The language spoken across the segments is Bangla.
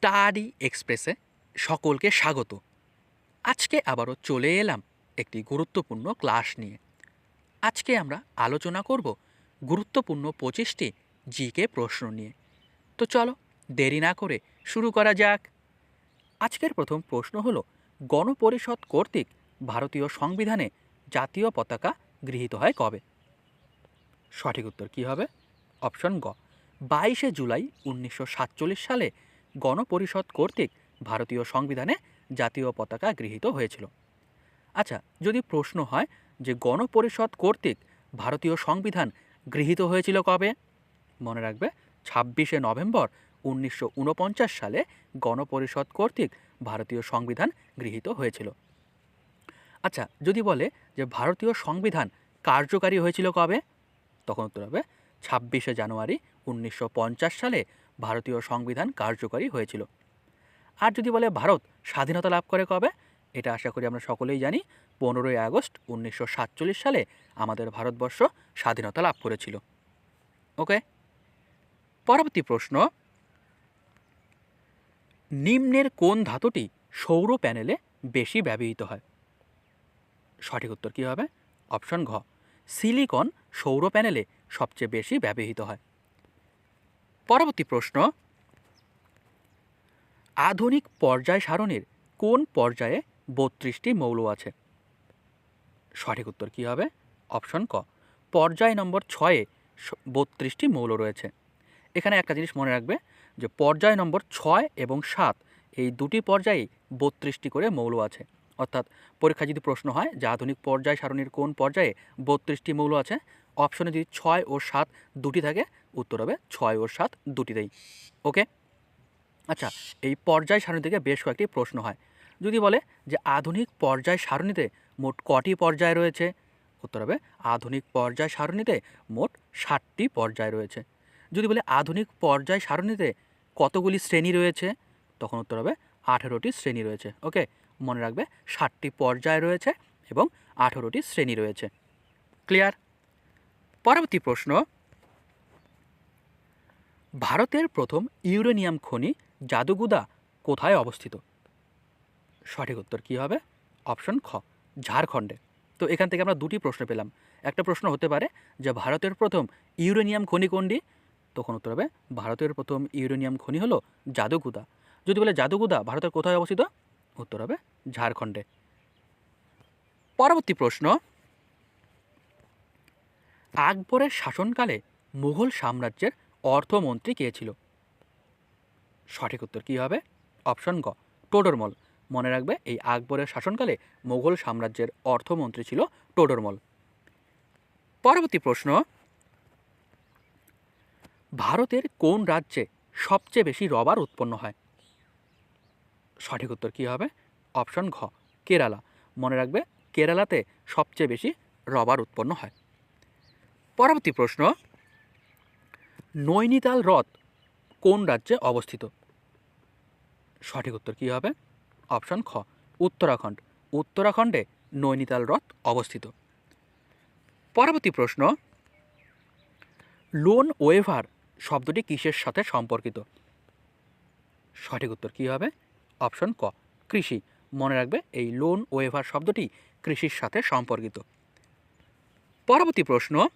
স্টাডি এক্সপ্রেসে সকলকে স্বাগত। আজকে আবারও চলে এলাম একটি গুরুত্বপূর্ণ ক্লাস নিয়ে। আজকে আমরা আলোচনা করব গুরুত্বপূর্ণ পঁচিশটি জিকে প্রশ্ন নিয়ে। তো চলো দেরি না করে শুরু করা যাক। আজকের প্রথম প্রশ্ন হল, গণপরিষদ কর্তৃক ভারতীয় সংবিধানে জাতীয় পতাকা গৃহীত হয় কবে? সঠিক উত্তর কী হবে? অপশন গ, বাইশে জুলাই উনিশশো সাতচল্লিশ সালে গণপরিষদ কর্তৃক ভারতীয় সংবিধানে জাতীয় পতাকা গৃহীত হয়েছিল। আচ্ছা যদি প্রশ্ন হয় যে গণপরিষদ কর্তৃক ভারতীয় সংবিধান গৃহীত হয়েছিল কবে? মনে রাখবে, ছাব্বিশে নভেম্বর উনিশশো উনপঞ্চাশ সালে গণপরিষদ কর্তৃক ভারতীয় সংবিধান গৃহীত হয়েছিল। আচ্ছা যদি বলে যে ভারতীয় সংবিধান কার্যকারী হয়েছিল কবে? তখন উত্তর হবে, ছাব্বিশে জানুয়ারি উনিশশো পঞ্চাশ সালে ভারতীয় সংবিধান কার্যকরী হয়েছিল। আর যদি বলে ভারত স্বাধীনতা লাভ করে কবে? এটা আশা করি আমরা সকলেই জানি। পনেরোই আগস্ট উনিশশো সাতচল্লিশ সালে আমাদের ভারতবর্ষ স্বাধীনতা লাভ করেছিল। ওকে? পরবর্তী প্রশ্ন। নিম্নের কোন ধাতুটি সৌর প্যানেলে বেশি ব্যবহৃত হয়? সঠিক উত্তর কী হবে? অপশন ঘ। সিলিকন সৌর প্যানেলে সবচেয়ে বেশি ব্যবহৃত হয়। পরবর্তী প্রশ্ন, আধুনিক পর্যায় সারণীর কোন পর্যায়ে বত্রিশটি মৌল আছে? সঠিক উত্তর কী হবে? অপশন ক, পর্যায় নম্বর ছয়ে বত্রিশটি মৌল রয়েছে। এখানে একটা জিনিস মনে রাখবে যে পর্যায় নম্বর ছয় এবং সাত, এই দুটি পর্যায়েই বত্রিশটি করে মৌল আছে। অর্থাৎ পরীক্ষায় যদি প্রশ্ন হয় যে আধুনিক পর্যায় সারণীর কোন পর্যায়ে বত্রিশটি মৌল আছে, অপশনে যদি ছয় ও সাত দুটি থাকে উত্তর হবে ছয় ও সাত দুটিতেই। ওকে? আচ্ছা এই পর্যায় সারণী থেকে বেশ কয়েকটি প্রশ্ন হয়। যদি বলে যে আধুনিক পর্যায় সারণীতে মোট কটি পর্যায় রয়েছে? উত্তর হবে আধুনিক পর্যায় সারণীতে মোট ষাটটি পর্যায় রয়েছে। যদি বলে আধুনিক পর্যায় সারণীতে কতগুলি শ্রেণি রয়েছে? তখন উত্তর হবে আঠেরোটি শ্রেণি রয়েছে। ওকে? মনে রাখবে ষাটটি পর্যায় রয়েছে এবং আঠেরোটি শ্রেণি রয়েছে। ক্লিয়ার? পরবর্তী প্রশ্ন। ভারতের প্রথম ইউরেনিয়াম খনি জাদুগুদা কোথায় অবস্থিত? সঠিক উত্তর কী হবে? অপশন খ, ঝাড়খণ্ডে। তো এখান থেকে আমরা দুটি প্রশ্ন পেলাম। একটা প্রশ্ন হতে পারে যে ভারতের প্রথম ইউরেনিয়াম খনি কোনটি? তখন উত্তর হবে, ভারতের প্রথম ইউরেনিয়াম খনি হলো জাদুগুদা। যদি বলে জাদুগুদা ভারতের কোথায় অবস্থিত? উত্তর হবে, ঝাড়খণ্ডে। পরবর্তী প্রশ্ন, আকবরের শাসনকালে মুঘল সাম্রাজ্যের অর্থমন্ত্রী কে ছিল? সঠিক উত্তর কী হবে? অপশন গ, টোডরমল। মনে রাখবে, এই আকবরের শাসনকালে মুঘল সাম্রাজ্যের অর্থমন্ত্রী ছিল টোডরমল। পরবর্তী প্রশ্ন, ভারতের কোন রাজ্যে সবচেয়ে বেশি রবার উৎপন্ন হয়? সঠিক উত্তর কী হবে? অপশন ঘ, কেরালা। মনে রাখবে, কেরালাতে সবচেয়ে বেশি রবার উৎপন্ন হয়। পরবর্তী প্রশ্ন নৈনিতাল হ্রদ কোন রাজ্যে অবস্থিত? সঠিক উত্তর কী হবে? অপশন খ, উত্তরাখণ্ড। উত্তরাখণ্ডে নৈনিতাল হ্রদ অবস্থিত। পরবর্তী প্রশ্ন, লোন ওয়েভার শব্দটি কিসের সাথে সম্পর্কিত? সঠিক উত্তর কী হবে? অপশন ক, কৃষি। মনে রাখবে, এই লোন ওয়েভার শব্দটি কৃষির সাথে সম্পর্কিত। পরবর্তী প্রশ্ন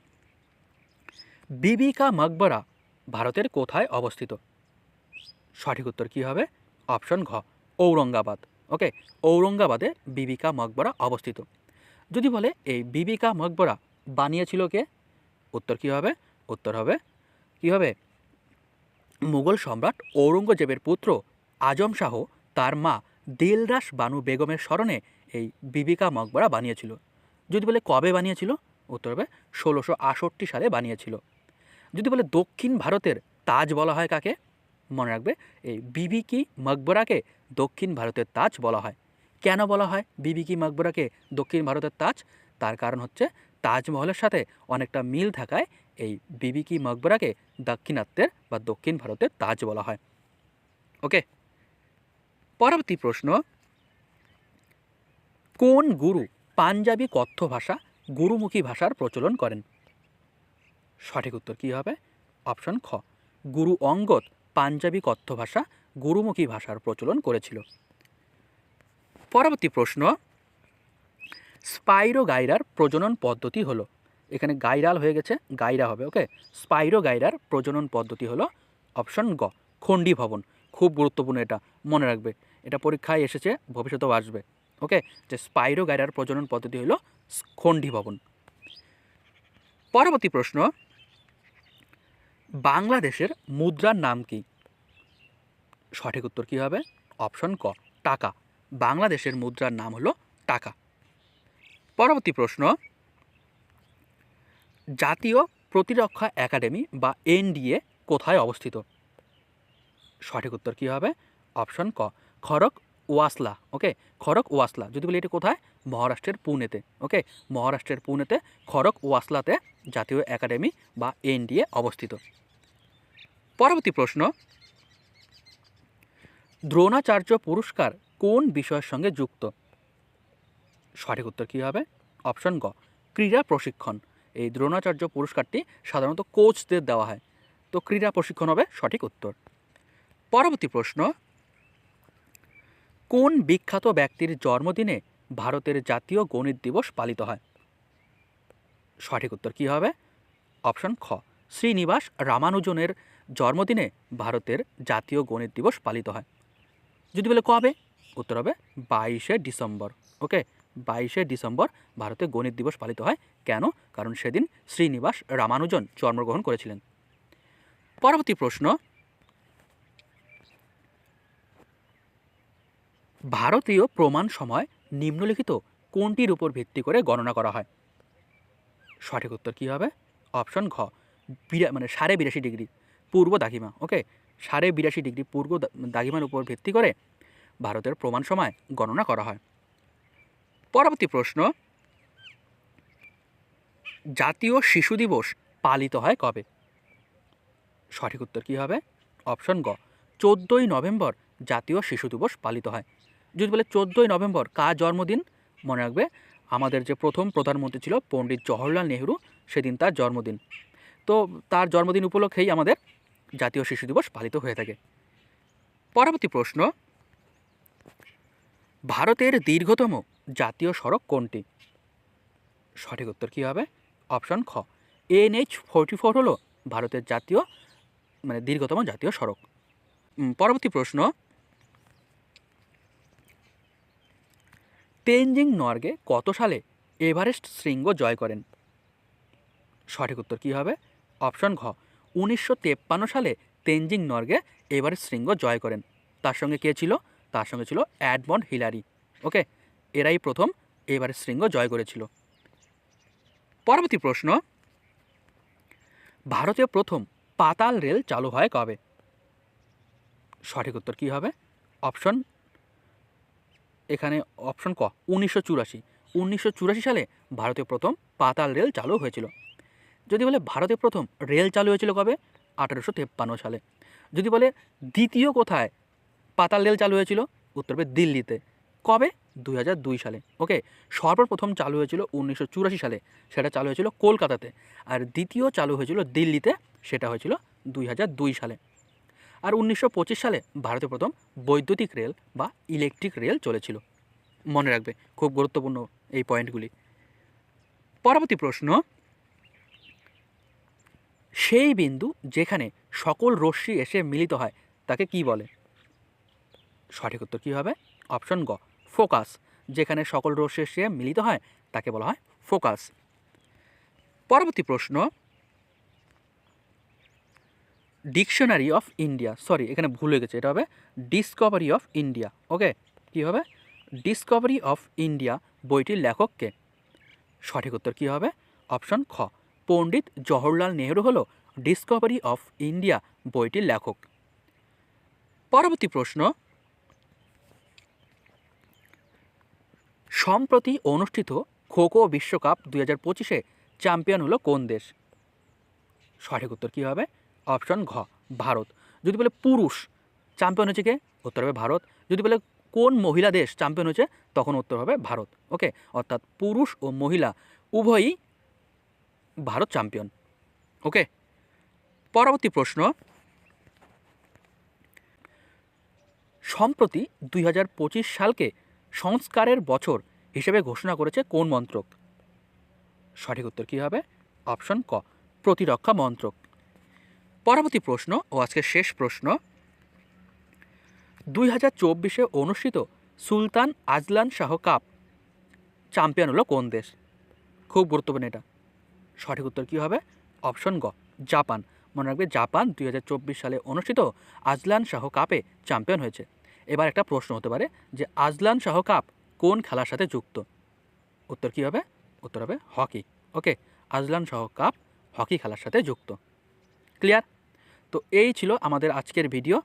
বিবিকা মকবরা ভারতের কোথায় অবস্থিত? সঠিক উত্তর কী হবে? অপশন ঘ, ঔরঙ্গাবাদ। ওকে, ঔরঙ্গাবাদে বিবিকা মকবরা অবস্থিত। যদি বলে এই বিবিকা মকবরা বানিয়েছিল কে? উত্তর কী হবে? উত্তর হবে, কী হবে? মুঘল সম্রাট ঔরঙ্গজেবের পুত্র আজম শাহ তার মা দিলরাস বানু বেগমের স্মরণে এই বিবিকা মকবরা বানিয়েছিল। যদি বলে কবে বানিয়েছিল? উত্তর হবে ষোলোশো সালে বানিয়েছিল। যদি বলে দক্ষিণ ভারতের তাজ বলা হয় কাকে? মনে রাখবে, এই বিবি কি মকবরাকে দক্ষিণ ভারতের তাজ বলা হয়। কেন বলা হয় বিবি কি মকবরাকে দক্ষিণ ভারতের তাজ? তার কারণ হচ্ছে তাজমহলের সাথে অনেকটা মিল থাকায় এই বিবি কি মকবরাকে দাক্ষিণাত্যের বা দক্ষিণ ভারতের তাজ বলা হয়। ওকে, পরবর্তী প্রশ্ন। কোন গুরু পাঞ্জাবি কথ্য ভাষা গুরুমুখী ভাষার প্রচলন করেন? সঠিক উত্তর কী হবে? অপশন খ। গুরু অঙ্গদ পাঞ্জাবি কথ্য ভাষা গুরুমুখী ভাষার প্রচলন করেছিল। পরবর্তী প্রশ্ন। স্পাইরো গাইরার প্রজনন পদ্ধতি হলো। এখানে গাইরাল হয়ে গেছে, গাইরা হবে ওকে স্পাইরো গাইরার প্রজনন পদ্ধতি হলো অপশন গ, খণ্ডী ভবন। খুব গুরুত্বপূর্ণ এটা, মনে রাখবে। এটা পরীক্ষায় এসেছে, ভবিষ্যতেও আসবে ওকে যে স্পাইরো গাইরার প্রজনন পদ্ধতি হলো খণ্ডী ভবন। পরবর্তী প্রশ্ন। বাংলাদেশের মুদ্রার নাম কি? সঠিক উত্তর কী হবে? অপশন ক, টাকা। বাংলাদেশের মুদ্রার নাম হলো টাকা। পরবর্তী প্রশ্ন। জাতীয় প্রতিরক্ষা একাডেমি বা এনডিএ কোথায় অবস্থিত? সঠিক উত্তর কী হবে? অপশন ক খড়ক ওয়াসলা, ওকে? খড়ক ওয়াসলা। যদি বলি এটা কোথায়? মহারাষ্ট্রের পুনেতে, ওকে? মহারাষ্ট্রের পুনেতে খড়ক ওয়াসলাতে জাতীয় একাডেমি বা এনডিএ অবস্থিত। পরবর্তী প্রশ্ন, দ্রোণাচার্য পুরস্কার কোন বিষয়ের সঙ্গে যুক্ত? সঠিক উত্তর কী হবে? অপশন গ, ক্রীড়া প্রশিক্ষণ। এই দ্রোণাচার্য পুরস্কারটি সাধারণত কোচদের দেওয়া হয়। তো ক্রীড়া প্রশিক্ষণ হবে সঠিক উত্তর। পরবর্তী প্রশ্ন, কোন বিখ্যাত ব্যক্তির জন্মদিনে ভারতের জাতীয় গণিত দিবস পালিত হয়? সঠিক উত্তর কী হবে? অপশন খ, শ্রীনিবাস রামানুজনের জন্মদিনে ভারতের জাতীয় গণিত দিবস পালিত হয়। যদি বলে কবে? উত্তর হবে বাইশে ডিসেম্বর। ওকে? বাইশে ডিসেম্বর ভারতে গণিত দিবস পালিত হয়। কেন? কারণ সেদিন শ্রীনিবাস রামানুজন জন্মগ্রহণ করেছিলেন। পরবর্তী প্রশ্ন। ভারতীয় প্রমাণ সময় নিম্নলিখিত কোনটির উপর ভিত্তি করে গণনা করা হয়? সঠিক উত্তর কী হবে? অপশন ঘ। বিরা মানে সাড়ে বিরাশি ডিগ্রি। পূর্ব দাগিমা ওকে সাড়ে বিরাশি ডিগ্রি পূর্ব দা- দাগিমার উপর ভিত্তি করে ভারতের প্রমাণ সময় গণনা করা হয়। পরবর্তী প্রশ্ন, জাতীয় শিশু দিবস পালিত হয় কবে? সঠিক উত্তর কী হবে? অপশন গ, চোদ্দোই নভেম্বর জাতীয় শিশু দিবস পালিত হয়। যদি বলে চোদ্দোই নভেম্বর কার জন্মদিন? মনে রাখবে আমাদের যে প্রথম প্রধানমন্ত্রী ছিল পণ্ডিত জওহরলাল নেহরু, সেদিন তার জন্মদিন। তো তার জন্মদিন উপলক্ষেই আমাদের জাতীয় শিশু দিবস পালিত হয়ে থাকে। পরবর্তী প্রশ্ন, ভারতের দীর্ঘতম জাতীয় সড়ক কোনটি? সঠিক উত্তর কী হবে? অপশন খ, এনএইচ ফোরটি ফোর হলো ভারতের জাতীয় মানে দীর্ঘতম জাতীয় সড়ক। পরবর্তী প্রশ্ন, তেনজিং নর্গে কত সালে এভারেস্ট শৃঙ্গ জয় করেন? সঠিক উত্তর কী হবে? অপশন ঘ উনিশশো সালে তেনজিং নর্গে এভারেস্ট শৃঙ্গ জয় করেন। তার সঙ্গে কে ছিল? তার সঙ্গে ছিল অ্যাডমন্ড হিলারি। ওকে? এরাই প্রথম এভারেস্ট শৃঙ্গ জয় করেছিল। পরবর্তী প্রশ্ন। ভারতে প্রথম পাতাল রেল চালু হয় কবে? সঠিক উত্তর কী হবে? অপশন এখানে অপশন ক, উনিশশো চুরাশি। উনিশশো সালে ভারতে প্রথম পাতাল রেল চালু হয়েছিল। যদি বলে ভারতে প্রথম রেল চালু হয়েছিল কবে? আঠারোশো তেপ্পান্ন সালে। যদি বলে দ্বিতীয় কোথায় পাতাল রেল চালু হয়েছিল? উত্তর হবে দিল্লিতে। কবে? দুই হাজার দুই সালে। ওকে সর্বপ্রথম চালু হয়েছিল উনিশশো চুরাশি সালে। সেটা চালু হয়েছিল কলকাতাতে। আর দ্বিতীয় চালু হয়েছিল দিল্লিতে। সেটা হয়েছিল দুই হাজার দুই সালে। আর উনিশশো পঁচিশ সালে ভারতে প্রথম বৈদ্যুতিক রেল বা ইলেকট্রিক রেল চলেছিল। মনে রাখবে, খুব গুরুত্বপূর্ণ এই পয়েন্টগুলি। পরবর্তী প্রশ্ন সেই বিন্দু যেখানে সকল রশ্মি এসে মিলিত হয়, তাকে কি বলে? সঠিক উত্তর কী হবে? অপশন গ, ফোকাস। যেখানে সকল রশ্মি এসে মিলিত হয়, তাকে বলা হয় ফোকাস। পরবর্তী প্রশ্ন, ডিকশনারি অফ ইন্ডিয়া। সরি, এখানে ভুল হয়ে গেছে, এটা হবে ডিসকভারি অফ ইন্ডিয়া। ওকে, কী হবে? ডিসকভারি অফ ইন্ডিয়া বইটির লেখককে সঠিক উত্তর কী হবে? অপশন খ পণ্ডিত জওহরলাল নেহরু হলো ডিসকভারি অফ ইন্ডিয়া বইটির লেখক। পরবর্তী প্রশ্ন। সম্প্রতি অনুষ্ঠিত খোখো বিশ্বকাপ দুই হাজার পঁচিশে চ্যাম্পিয়ন হলো কোন দেশ? সঠিক উত্তর কী হবে? অপশন ঘ, ভারত। যদি বলে পুরুষ, চ্যাম্পিয়ন হচ্ছে কে? উত্তর হবে ভারত। যদি বলে কোন মহিলা দেশ চ্যাম্পিয়ন হচ্ছে, তখন উত্তর হবে ভারত। ওকে? অর্থাৎ পুরুষ ও মহিলা উভয়ই ভারত চ্যাম্পিয়ন। ওকে, পরবর্তী প্রশ্ন। সম্প্রতি দুই হাজার পঁচিশ সালকে সংস্কারের বছর হিসেবে ঘোষণা করেছে কোন মন্ত্রক? সঠিক উত্তর কী হবে? অপশন ক, প্রতিরক্ষা মন্ত্রক। পরবর্তী প্রশ্ন ও আজকের শেষ প্রশ্ন। দুই হাজার চব্বিশে অনুষ্ঠিত Sultan Azlan Shah cup champion হলো কোন দেশ? খুব গুরুত্বপূর্ণ এটা। সঠিক উত্তর কী হবে? অপশন গ, জাপান। মনে রাখবে জাপান দুই হাজার চব্বিশ সালে অনুষ্ঠিত আজলান শাহ কাপে চ্যাম্পিয়ন হয়েছে। এবার একটা প্রশ্ন হতে পারে যে আজলান শাহ কাপ কোন খেলার সাথে যুক্ত? উত্তর কী হবে? উত্তর হবে hockey. Okay, Azlan Shah cup hockey খেলার সাথে যুক্ত। ক্লিয়ার? তো এই ছিল আমাদের আজকের ভিডিও।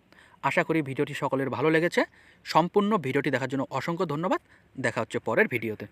আশা করি ভিডিওটি সকলের ভালো লেগেছে। সম্পূর্ণ ভিডিওটি দেখার জন্য অসংখ্য ধন্যবাদ। দেখা হচ্ছে পরের ভিডিওতে।